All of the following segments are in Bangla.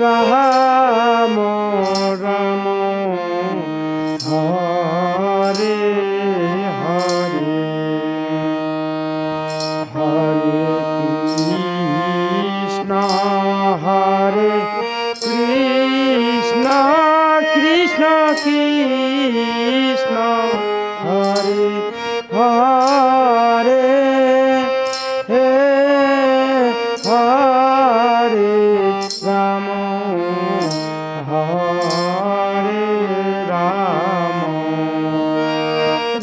রাহা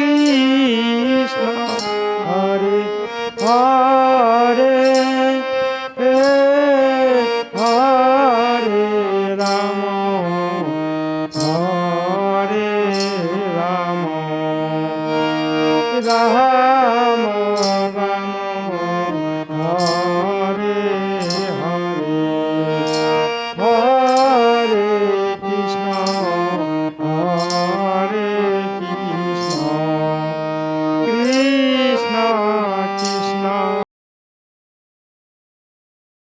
কৃষ্ণ হরে হরে